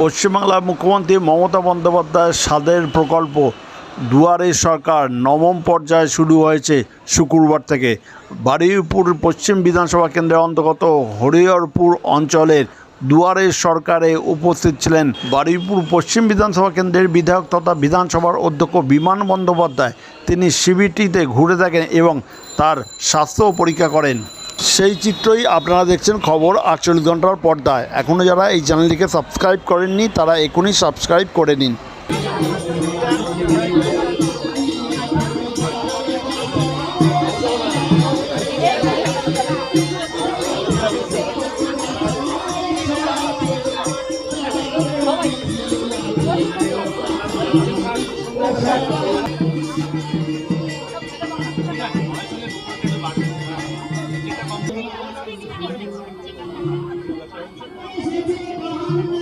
পশ্চিমবাংলার মুখ্যমন্ত্রী মমতা বন্দ্যোপাধ্যায়ের স্বাদের প্রকল্প, দুয়ারে সরকার নবম পর্যায়ে শুরু হয়েছে শুক্রবার থেকে। বারুইপুর পশ্চিম বিধানসভা কেন্দ্রের অন্তর্গত হরিহরপুর অঞ্চলের দুয়ারে সরকারে উপস্থিত ছিলেন বারুইপুর পশ্চিম বিধানসভা কেন্দ্রের বিধায়ক তথা বিধানসভার অধ্যক্ষ বিমান বন্দ্যোপাধ্যায়। তিনি শিবিরটিতে ঘুরে থাকেন এবং তার স্বাস্থ্য পরীক্ষা করেন। সেই চিত্রই আপনারা দেখছেন খবর আটচল্লিশ ঘণ্টার পর্দায়। এখনও যারা এই চ্যানেলটিকে সাবস্ক্রাইব করেননি, তারা এখনই সাবস্ক্রাইব করে নিন। সবাই よろしくお願いします。